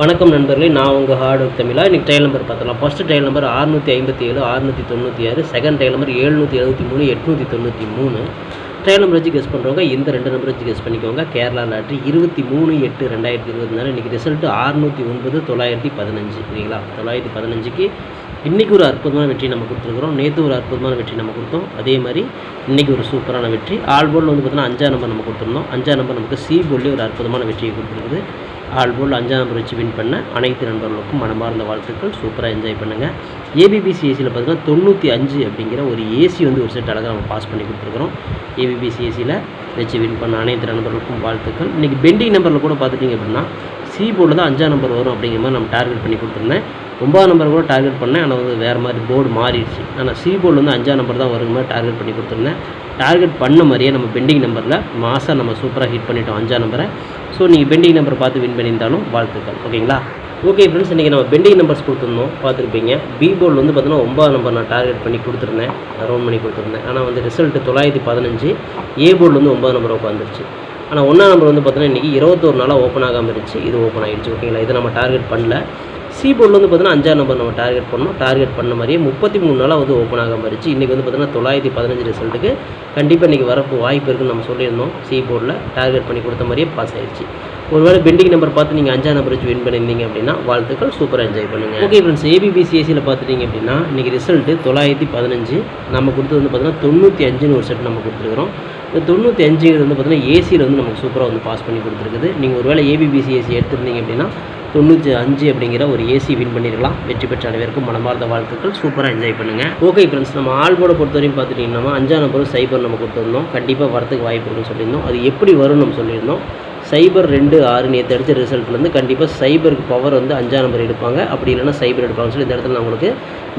வணக்கம் நண்பர்களே நான் உங்கள் ஹார்ட் ஒர்க் தமிழா. இன்றைக்கி ட்ரையல் நம்பர் பார்த்துக்கலாம் ஃபஸ்ட்டு ட்ரையல் நம்பர் அறுநூற்றி ஐம்பத்தி ஏழு அறுநூற்றி தொண்ணூற்றி ஆறு. செகண்ட் ட்ரையல் நம்பர் எழுநூற்றி எழுபத்தி மூணு எட்நூற்றி தொண்ணூற்றி மூணு. ட்ரையல் நம்பர் வச்சு கெஸ் பண்ணுறவங்க இந்த ரெண்டு நம்பர் வச்சு கெஸ் பண்ணிக்கோங்க. கேரளா லாட்ரி இருபத்தி மூணு எட்டு ரெண்டாயிரத்தி இருபத்தி நாலு. இன்றைக்கி ரிசல்ட்டு அறுநூற்றி ஒன்பது தொள்ளாயிரத்தி பதினஞ்சு சரிங்களா? தொள்ளாயிரத்தி பதினஞ்சுக்கு இன்றைக்கி ஒரு அற்புதமான வெற்றி நம்ம கொடுத்துருக்குறோம். நேற்று ஒரு அற்புதமான வெற்றி நம்ம கொடுத்தோம். அதே மாதிரி இன்றைக்கி ஒரு சூப்பரான வெற்றி. ஆல் வந்து பார்த்தீங்கன்னா அஞ்சாம் நம்பர் நம்ம கொடுத்துருந்தோம். அஞ்சாம் நம்பர் நமக்கு சி போல்லே ஒரு அற்புதமான வெற்றியை கொடுத்துருக்குது. ஆல் போல் அஞ்சாம் நம்பர் வச்சு வின் பண்ண அனைத்து நண்பர்களுக்கும் மனமார்ந்த வாழ்த்துக்கள். சூப்பராக என்ஜாய் பண்ணுங்கள் ஏபிபிசி ஏசியில் பார்த்தீங்கன்னா தொண்ணூற்றி அஞ்சு அப்படிங்கிற ஒரு ஏசி வந்து ஒரு செட் அழகாக நம்ம பாஸ் பண்ணி கொடுத்துருக்குறோம். ஏபிபிசி ஏசியில் வச்சு வின் பண்ண அனைத்து நண்பர்களுக்கும் வாழ்த்துக்கள். இன்றைக்கி பெண்டிங் நம்பரில் கூட பார்த்துட்டிங்க அப்படின்னா சி போர்டில் தான் அஞ்சாம் நம்பர் வரும் அப்படிங்கிற மாதிரி நம்ம டார்கெட் பண்ணி கொடுத்துருந்தேன். ஒன்பதாம் நம்பர் கூட டார்கெட் பண்ணேன். ஆனால் வந்து வேறு மாதிரி போர்டு மாறிடுச்சு. ஆனால் சி போர்டு வந்து அஞ்சாம் நம்பர் தான் வருங்க மாதிரி டார்கெட் பண்ணி கொடுத்துருந்தேன். டார்கெட் பண்ண மாதிரியே நம்ம பெண்டிங் நம்பரில் மாதம் நம்ம சூப்பராக ஹிட் பண்ணிட்டோம் அஞ்சாம் நம்பரை ஸோ நீங்கள் பெண்டிங் நம்பர் பார்த்து வின் பண்ணியிருந்தாலும் வாழ்த்துக்கள். ஓகேங்களா ஓகே ஃப்ரெண்ட்ஸ் இன்றைக்கி நம்ம பெண்டிங் நம்பர்ஸ் கொடுத்துருந்தோம். பார்த்துருப்பீங்க. பி போர்டில் வந்து பார்த்தீங்கன்னா ஒம்பது நம்பர் நான் டார்கெட் பண்ணி கொடுத்துருந்தேன். ரவுண்ட் பண்ணி கொடுத்துருந்தேன். ஆனால் வந்து ரிசல்ட்டு தொள்ளாயிரத்தி பதினஞ்சு ஏ போர்டில் வந்து ஒன்பதாம் நம்பர் உட்காந்துருச்சு ஆனால் ஒன்றாம் நம்பர் வந்து பார்த்தீங்கன்னா இன்றைக்கி இருபத்தோரு நாளாக ஓப்பன் ஆகாமல் இருந்துச்சு. இது ஓப்பன் ஆகிடுச்சு ஓகேங்களா இதை நம்ம டார்கெட் பண்ணல. சி போர்டில் வந்து பார்த்தீங்கன்னா அஞ்சாறு நம்பர் நம்ம டார்கெட் பண்ணோம் டார்கெட் பண்ண மாதிரியே முப்பத்தி மூணு நாளாக வந்து ஓப்பன் ஆகாமல் இருந்துச்சு. இன்றைக்கி வந்து பார்த்தீங்கன்னா தொள்ளாயிரத்தி பதினஞ்சு ரிசல்ட்டுக்கு கண்டிப்பாக இன்றைக்கி வரப்பு வாய்ப்பு இருக்குன்னு நம்ம சொல்லியிருந்தோம். சி போர்டில் டார்கெட் பண்ணி கொடுத்த மாதிரியே பாஸ் ஆயிடுச்சு. ஒருவேளை பெண்டிங் நம்பர் பார்த்து நீங்கள் அஞ்சாம் நம்பர் வச்சு வின் பண்ணியிருந்தீங்க அப்படின்னா வாழ்த்துக்கள் சூப்பராக என்ஜாய் பண்ணுங்கள் ஓகே ஃப்ரெண்ட்ஸ் ஏபிபிசிஎஸ்சியில் பார்த்துட்டீங்க அப்படின்னா இன்றைக்கி ரிசல்ட்டு தொள்ளாயிரத்தி பதினஞ்சு. நம்ம கொடுத்தது வந்து பார்த்தீங்கன்னா தொண்ணூற்றி அஞ்சுன்னு ஒரு செட் நம்ம கொடுத்துருக்குறோம். இந்த தொண்ணூற்றி அஞ்சுங்கிறது வந்து பார்த்தீங்கன்னா ஏசியில் வந்து நமக்கு சூப்பராக வந்து பாஸ் பண்ணி கொடுத்துருக்குது. நீங்கள் ஒருவேளை ஏபிபிசிஎஸ்சி எடுத்திருந்தீங்க அப்படின்னா தொண்ணூற்றி அஞ்சு அப்படிங்கிற ஒரு ஏசி வின் பண்ணியிருக்கலாம் வெற்றி பெற்ற அனைவருக்கும் மனமார்ந்த வாழ்த்துக்கள் சூப்பராக என்ஜாய் பண்ணுங்கள் ஓகே ஃப்ரெண்ட்ஸ் நம்ம ஆல்போட பொறுத்தவரையும் பார்த்துட்டிங்கன்னா அஞ்சாம் நம்பரும் சைபர் நம்ம கொடுத்துருந்தோம். கண்டிப்பாக வரத்துக்கு வாய்ப்பு இருக்குன்னு சொல்லியிருந்தோம். அது எப்படி வரும்னு நம்ம சொல்லியிருந்தோம். சைபர் ரெண்டு ஆறு நேற்று அடித்த ரிசல்ட்லேருந்து கண்டிப்பாக சைபருக்கு பவர் வந்து அஞ்சாம் நம்பர் எடுப்பாங்க. அப்படி இல்லைன்னா சைபர் எடுப்பாங்கன்னு சொல்லி இந்த இடத்துல நான் உங்களுக்கு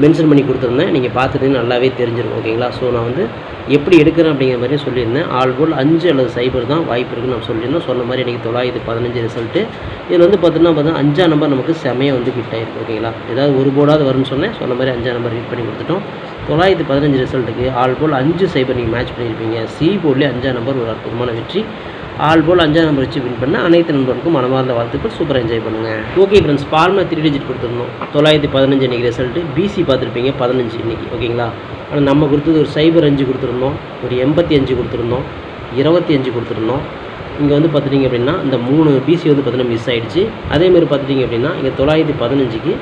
மென்ஷன் பண்ணி கொடுத்துருந்தேன். நீங்கள் பார்த்துட்டு நல்லாவே தெரிஞ்சிருக்கும் ஓகேங்களா ஸோ நான் வந்து எப்படி எடுக்கிறேன் அப்படிங்கிற மாதிரி சொல்லியிருந்தேன். ஆல்போல் அஞ்சு அல்லது சைபர் தான் வாய்ப்பு இருக்குன்னு நான் சொல்லியிருந்தோம் சொன்ன மாதிரி எனக்கு தொள்ளாயிரத்தி பதினஞ்சு ரிசல்ட்டு இதில் வந்து பார்த்தீங்கன்னா பார்த்தீங்கன்னா அஞ்சாம் நம்பர் நமக்கு செமையாக வந்து ஹிட் ஆயிருக்கு ஓகேங்களா ஏதாவது ஒரு போர்டாவது வரும்னு சொன்னேன். சொன்ன மாதிரி அஞ்சாம் நம்பர் ஹிட் பண்ணி கொடுத்துட்டோம். தொள்ளாயிரத்து பதினஞ்சு ரிசல்ட்டுக்கு ஆல்போல் அஞ்சு சைபர் நீங்கள் மேட்ச் பண்ணியிருப்பீங்க. சி போர்ட்லேயே அஞ்சாம் நம்பர் ஒரு அற்புதமான வெற்றி. ஆல்போல் அஞ்சாம் நம்பர் வச்சு வின் பண்ண அனைத்து நண்பருக்கும் மனமார்ந்த வாழ்த்துக்கள். சூப்பராக என்ஜாய் பண்ணுங்கள் ஓகே ஃப்ரெண்ட்ஸ் ஃபார்மில் த்ரீ டிஜிட் கொடுத்துருந்தோம். தொள்ளாயிரத்தி பதினஞ்சு இன்றைக்கி ரிசல்ட்டு பிசி பார்த்துருப்பீங்க பதினஞ்சு இன்றைக்கி ஓகேங்களா ஆனால் நம்ம கொடுத்தது ஒரு சைபர் அஞ்சு கொடுத்துருந்தோம். ஒரு எண்பத்தி அஞ்சு கொடுத்துருந்தோம். இருபத்தி அஞ்சு கொடுத்துருந்தோம். இங்கே வந்து பார்த்துட்டிங்க அப்படின்னா இந்த மூணு பிசி வந்து பார்த்தீங்கன்னா மிஸ் ஆகிடுச்சு அதேமாதிரி பார்த்துட்டிங்க அப்படின்னா இங்கே தொள்ளாயிரத்தி பதினஞ்சுக்கு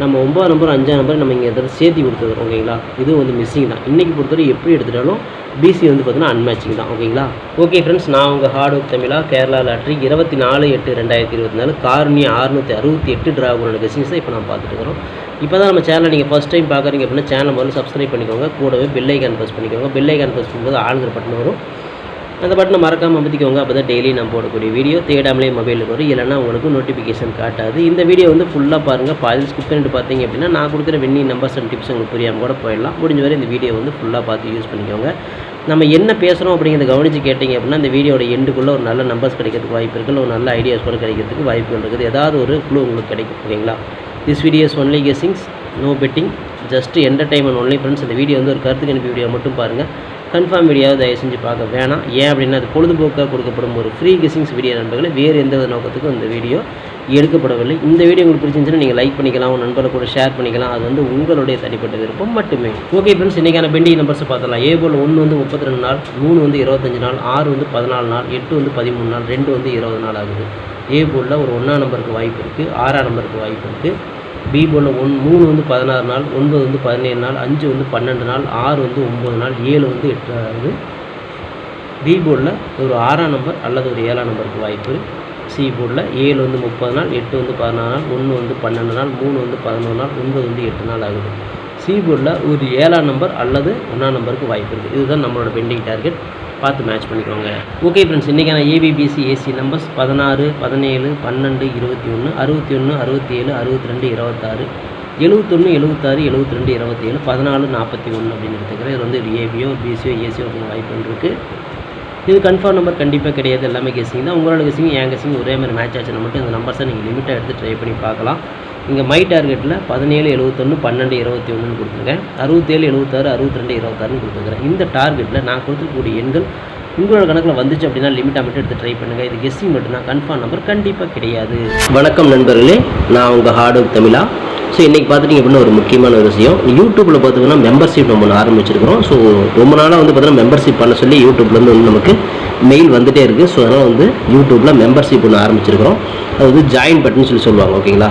நம்ம ஒம்பது நம்பர் அஞ்சாம் நம்பர் நம்ம இங்கே எதாவது சேர்த்து கொடுத்துருக்கோம் ஓகேங்களா? இது வந்து மிஸ்ஸிங் தான். இன்றைக்கி பொறுத்தவரை எப்படி எடுத்துட்டாலும் பிசி வந்து பார்த்தீங்கன்னா அன்மேட்சிங் தான் ஓகேங்களா? ஓகே ஃப்ரெண்ட்ஸ் நான் உங்கள் ஹார்ட் ஒர்க் தமிழா கேரளா லாட்ரி இருபத்தி நாலு எட்டு ரெண்டாயிரத்தி இருபத்தி நாலு கார்னி அறுநூற்றி அறுபத்தி எட்டு டிராகனோட கெசிங்ஸை இப்போ நான் பார்த்துட்டு இருக்கிறோம். இப்போ தான் நம்ம சேனலை நீங்கள் ஃபஸ்ட் டைம் பார்க்குறீங்க அப்படின்னா சேனல் முதல்ல சப்ஸ்கிரைப் பண்ணிக்கோங்க. கூடவே பில்லை ஐக்கான் ப்ரெஸ் பண்ணிக்கோங்க. பில்லை ஐக்கான் ப்ரெஸ் பண்ணும்போது ஆளுங்கிற பட்டன் வரும். அந்த பட்டனை மறக்காமல் அமைத்திக்கோங்க அப்போ தான் டெய்லி நான் போடக்கூடிய வீடியோ தேடாமலே மொபைலுக்கு வரும். இல்லைனா உங்களுக்கு நோட்டிஃபிகேஷன் காட்டாது. இந்த வீடியோ வந்து ஃபுல்லாக பாருங்கள் பாதி ஸ்கிப் பண்ணிட்டு பார்த்தீங்க அப்படின்னா நான் கொடுக்குற வெண்ணி நம்பர்ஸ் அண்ட் டிப்ஸ் உங்களுக்கு புரியாமல் கூட போயிடலாம். முடிஞ்ச வரை இந்த வீடியோ வந்து ஃபுல்லாக பார்த்து யூஸ் பண்ணிக்கோங்க. நம்ம என்ன பேசுகிறோம் அப்படிங்கிறத கவனித்து கேட்டிங்க அப்படின்னா இந்த வீடியோட எண்டுக்குள்ளே ஒரு நல்ல நம்பர்ஸ் கிடைக்கிறதுக்கு வாய்ப்பு இருக்குது ஒரு நல்ல ஐடியாஸ் கூட கிடைக்கிறதுக்கு வாய்ப்புகள் இருக்குது. ஏதாவது ஒரு குழு உங்களுக்கு கிடைக்கும். ஓகேங்களா this videos only guessings no betting just entertainment only friends இந்த வீடியோ வந்து ஒரு கருத்துக்கு அனுப்பி வீடியோ மட்டும் பாருங்கள் கன்ஃபார்ம் வீடியோவை தயவு செஞ்சு பார்க்க வேணாம். ஏன் அப்படின்னா அது பொழுதுபோக்காக கொடுக்கப்படும் ஒரு ஃப்ரீ கெஸிங்ஸ் வீடியோ நண்பர்களே. வேறு எந்த நோக்கத்துக்கும் இந்த வீடியோ எடுக்கப்படவில்லை. இந்த வீடியோ உங்களுக்கு பிடிச்சிருந்துச்சுன்னா நீங்கள் லைக் பண்ணிக்கலாம். உங்கள் நண்பர்கள் கூட ஷேர் பண்ணிக்கலாம். அது வந்து உங்களுடைய தனிப்பட்ட விருப்பம் மட்டுமே. ஓகே ஃப்ரெண்ட்ஸ் இன்றைக்கான பெண்டிங் நம்பர்ஸ் பார்த்தலாம் ஏ போல் ஒன்று வந்து முப்பத்தி ரெண்டு நாள் மூணு வந்து இருபத்தஞ்சு நாள் ஆறு வந்து பதினாலு நாள் எட்டு வந்து பதிமூணு நாள் ரெண்டு வந்து இருபது நாள் ஆகுது. ஏ போலில் ஒரு ஒன்றாம் நம்பருக்கு வாய்ப்பு இருக்குது ஆறாம் நம்பருக்கு வாய்ப்பு இருக்குது பி போலில் ஒன் மூணு வந்து பதினாறு நாள் ஒன்பது வந்து பதினேழு நாள் அஞ்சு வந்து பன்னெண்டு நாள் ஆறு வந்து ஒம்பது நாள் ஏழு வந்து எட்டு ஆகுது பி போர்டில் ஒரு ஆறாம் நம்பர் அல்லது ஒரு ஏழாம் நம்பருக்கு வாய்ப்பு. சி போர்டில் ஏழு வந்து முப்பது நாள் எட்டு வந்து பதினாறு நாள் ஒன்று வந்து பன்னெண்டு நாள் மூணு வந்து பதினொன்று நாள் ஒன்பது வந்து எட்டு நாள் ஆகுது. சி போர்டில் ஒரு ஏழாம் நம்பர் அல்லது ஒன்றாம் நம்பருக்கு வாய்ப்பு இருக்குது. இதுதான் நம்மளோட பெண்டிங் டார்கெட். பார்த்து மேட்ச் பண்ணிக்கோங்க. ஓகே ஃப்ரெண்ட்ஸ் இன்றைக்கான ஏபிபிசி ஏசி நம்பர்ஸ் பதினாறு பதினேழு பன்னெண்டு இருபத்தி ஒன்று அறுபத்தி ஒன்று அறுபத்தி ஏழு அறுபத்தி ரெண்டு இருபத்தாறு எழுபத்தொன்று எழுபத்தாறு எழுபத்தி ரெண்டு இருபத்தி ஏழு பதினாலு நாற்பத்தி ஒன்று அப்படின்னு எடுத்துக்கிறேன் இது வந்து ஏபியோ பிசியோ ஏசியோ அப்படின்னு வாய்ப்பு இருக்குது இது கன்ஃபார்ம் நம்பர் கண்டிப்பாக கிடையாது. எல்லாமே கெஸிங் தான். உங்களோட கெஸிங் என் கெஸிங் ஒரே மாதிரி மேட்ச் ஆச்சுன்னா மட்டும் இந்த நம்பர்ஸை நீங்கள் லிமிட்டாக எடுத்து ட்ரை பண்ணி பார்க்கலாம். இங்கே மை டார்கெட்டில் பதினேழு எழுபத்தொன்று பன்னெண்டு இருபத்தி ஒன்றுன்னு கொடுத்துருக்கேன். அறுபத்தேழு எழுபத்தாறு அறுபத்தி ரெண்டு இருபத்தாறுன்னு கொடுத்துருக்கேன். இந்த டார்கெட்டில் நான் கொடுத்துருக்கக்கூடிய எண்கள் உங்களோட கணக்கில் வந்துச்சு அப்படின்னா லிமிட்டாக மட்டும் எடுத்து ட்ரை பண்ணுங்கள் இது கெஸ்ஸிங் மட்டும்தான். கன்ஃபார்ம் நம்பர் கண்டிப்பாக கிடையாது. வணக்கம் நண்பர்களே. நான் உங்கள் ஹார்டு தமிழா. ஸோ இன்றைக்கி பார்த்துட்டிங்க அப்படின்னா ஒரு முக்கியமான ஒரு விஷயம். யூடியூப்பில் பார்த்தீங்கன்னா மெம்பர்ஷிப் நம்ம ஒன்று ஆரம்பிச்சிருக்கிறோம். ஸோ ரொம்ப நாளாக வந்து பார்த்தீங்கன்னா மெம்பர்ஷிப் பண்ண சொல்லி யூடியூப்லேருந்து வந்து நமக்கு மெயில் வந்துட்டே இருக்குது ஸோ அதனால் வந்து யூடியூப்பில் மெம்பர்ஷிப் ஒன்று ஆரம்பிச்சிருக்கிறோம். அது வந்து ஜாயின் பட்டன் சொல்லி சொல்லுவாங்க ஓகேங்களா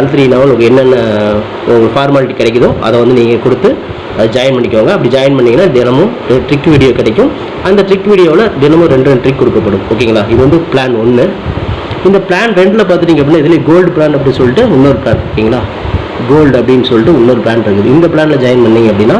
அழுத்தினா உங்களுக்கு என்னென்ன உங்களுக்கு ஃபார்மாலிட்டி கிடைக்குதோ அதை வந்து நீங்கள் கொடுத்து அதை ஜாயின் பண்ணிக்கோங்க. அப்படி ஜாயின் பண்ணிங்கன்னா தினமும் ட்ரிக் வீடியோ கிடைக்கும். அந்த ட்ரிக் வீடியோவில் தினமும் ரெண்டு ரெண்டு ட்ரிக் கொடுக்கப்படும். ஓகேங்களா இது வந்து பிளான் ஒன்று இந்த பிளான் ரெண்டில் பார்த்துட்டிங்க அப்படின்னா இதில் கோல்டு பிளான் அப்படின்னு சொல்லிட்டு இன்னொரு பிளான் ஓகேங்களா கோல்டு அப்படின்னு சொல்லிட்டு இன்னொரு பிளான் இருக்குது. இந்த பிளானில் ஜாயின் பண்ணீங்க அப்படின்னா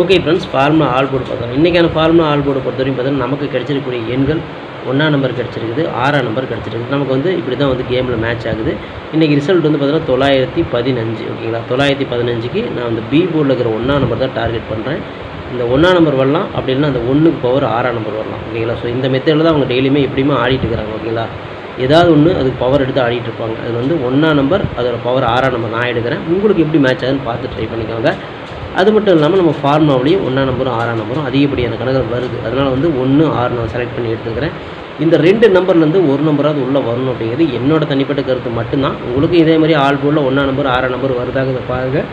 Okay friends formula all board பார்க்கலாம். இன்றைக்கான ஃபார்முலா ஆல் போர்டு பொறுத்தவரைக்கும் பார்த்தீங்கன்னா நமக்கு கிடச்சிருக்கக்கூடிய எண்கள் ஒன்றாம் நம்பர் கிடச்சிருக்குது ஆறாம் நம்பர் கிடச்சிருக்குது. நமக்கு வந்து இப்படி தான் வந்து கேமில் மேட்ச் ஆகுது. இன்றைக்கி ரிசல்ட் வந்து பார்த்தீங்கன்னா தொள்ளாயிரத்தி பதினஞ்சு ஓகேங்களா தொள்ளாயிரத்தி பதினஞ்சுக்கு நான் வந்து பி போர்டில் இருக்கிற ஒன்றாம் நம்பர் தான் டார்கெட் பண்ணுறேன் இந்த ஒன்றாம் நம்பர் வரலாம் அப்படி இல்லைனா அந்த ஒன்றுக்கு பவர் ஆறாம் நம்பர் வரலாம் ஓகேங்களா ஸோ இந்த மெத்தடில் தான் அவங்க டெய்லியுமே எப்படியுமே ஆடிட்டு இருக்கிறாங்க ஓகேங்களா ஏதாவது ஒன்று அதுக்கு பவர் எடுத்து ஆடிட்டு இருப்பாங்க. அது வந்து ஒன்றா நம்பர் அதோட பவர் ஆறாம் நம்பர் நான் எடுக்கிறேன். உங்களுக்கு எப்படி மேட்ச் ஆகுதுன்னு பார்த்து ட்ரை பண்ணிக்கோங்க. அது மட்டும் இல்லாமல் நம்ம ஃபார்மாவிலையும் ஒன்றாம் நம்பரும் ஆறாம் நம்பரும் அதிகப்படியான கணக்கில் வருது. அதனால் வந்து ஒன்று ஆறு நான் செலக்ட் பண்ணி எடுத்துக்கிறேன். இந்த ரெண்டு நம்பர்லேருந்து ஒரு நம்பராவது உள்ளே வரணும் அப்படிங்கிறது என்னோட தனிப்பட்ட கருத்து மட்டும்தான். உங்களுக்கு இதே மாதிரி ஆள் போர்டில் ஒன்றாம் நம்பர் ஆறாம் நம்பர் வருதாங்கிறத பாருங்கள்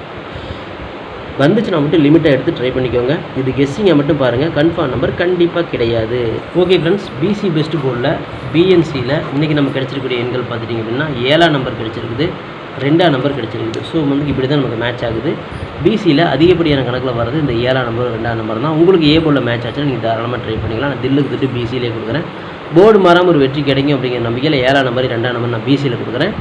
வந்துச்சுன்னா மட்டும் லிமிட்டாக எடுத்து ட்ரை பண்ணிக்கோங்க. இது கெஸ்ஸிங்கை மட்டும் பாருங்கள் கன்ஃபார்ம் நம்பர் கண்டிப்பாக கிடையாது. ஓகே ஃப்ரெண்ட்ஸ் பிசி பெஸ்ட் போர்டில் பிஎன்சியில் இன்றைக்கி நம்ம கிடச்சிருக்கக்கூடிய எண்கள் பார்த்துட்டிங்க அப்படின்னா ஏழாம் நம்பர் கிடச்சிருக்குது. ரெண்டாம் நம்பர் கிடச்சிருக்குது. ஸோ வந்து இப்படி தான் நமக்கு மேட்ச் ஆகுது. பிசியில் அதிகப்படியான கணக்கில் வர்றது இந்த ஏழாம் நம்பர் ரெண்டாம் நம்பர் தான். உங்களுக்கு ஏ போர்டில் மேட்ச் ஆச்சுன்னா நீங்கள் தாராளமாக ட்ரை பண்ணிக்கலாம். நான் தில்லுக்கு திட்டு பிசியிலே கொடுக்குறேன். போர்டு மாறாமல் ஒரு வெற்றி கிடைக்கும் அப்படிங்கிற நம்பிக்கையில் ஏழாம் நம்பர் ரெண்டாம் நம்பர் நான் பிசியில் கொடுக்குறேன்.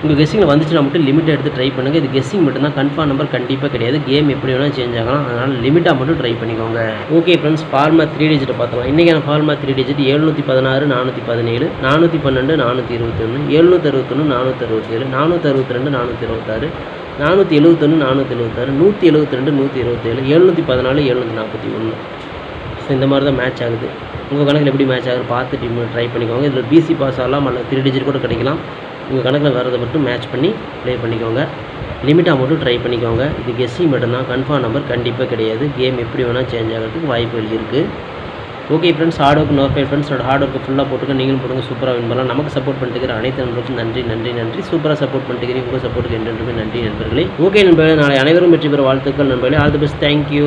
உங்கள் கெஸ்ஸிங்கில் வந்துச்சுன்னா மட்டும் லிமிட் எடுத்து ட்ரை பண்ணுங்கள் இது கெஸ்ஸிங் மட்டும்தான். கன்ஃபார்ம் நம்பர் கண்டிப்பாக கிடையாது. கேம் எப்படி வேணால் சேஞ்ச் ஆகலாம். அதனால் லிமிட்டாக மட்டும் ட்ரை பண்ணிக்கோங்க. ஓகே ஃப்ரெண்ட்ஸ் ஃபார்மா த்ரீ டிஜிட் பார்த்தலாம் இன்றைக்கான ஃபார்மா த்ரீ டிஜிட் எழுநூற்றி பதினாறு நானூற்றி பதினேழு நானூற்றி பன்னெண்டு நானூற்றி இருபத்தொன்று எழுநூற்றி அறுபத்தொன்று நானூற்றி அறுபத்தேழு நானூற்றி அறுபத்தி ரெண்டு நானூற்றி இருபத்தாறு நானூற்றி எழுபத்தொன்று நானூற்றி எழுபத்தாறு நூற்றி எழுபத்தி ரெண்டு நூற்றி இருபத்தேழு எழுநூற்றி பதினாலு எழுநூற்றி நாற்பத்தி ஒன்று ஸோ இந்த மாதிரி தான் மேட்ச் ஆகுது. உங்கள் கணக்கில் எப்படி மேட்ச் ஆகுது பார்த்து டீம் ட்ரை பண்ணிக்கோங்க. இதில் பிசி பாஸ் ஆகலாம் அல்ல த்ரீ டிஜிட் கூட கிடைக்கலாம். உங்கள் கணக்கில் வரதை மட்டும் மேட்ச் பண்ணி ப்ளே பண்ணிக்கோங்க. லிமிட்டாக மட்டும் ட்ரை பண்ணிக்கோங்க. இது கெஸ்ஸிங் மட்டும்தான் கன்ஃபார்ம் நம்பர் கண்டிப்பாக கிடையாது. கேம் எப்படி வேணால் சேஞ்ச் ஆகிறதுக்கு வாய்ப்புகள் இருக்குது okay friends hard work no five ஃப்ரெண்ட்ஸோட ஹார்ட் ஒர்க்கு ஃபுல்லாக போட்டுக்க நீங்களும் போடுங்க சூப்பராக வின் பண்ணலாம். நமக்கு சப்போர்ட் பண்ணிட்டு அனைத்து நண்பர்களுக்கும் நன்றி நன்றி நன்றி. சூப்பராக சப்போர்ட் பண்ணிட்டு உங்கள் சப்போர்ட்டுக்கு என்றென்றுமே நன்றி நண்பர்களே. ஓகே நண்பர்களே நாளை அனைவரும் வெற்றி பெற வாழ்த்துக்கள் நண்பர்களே. All the best thank you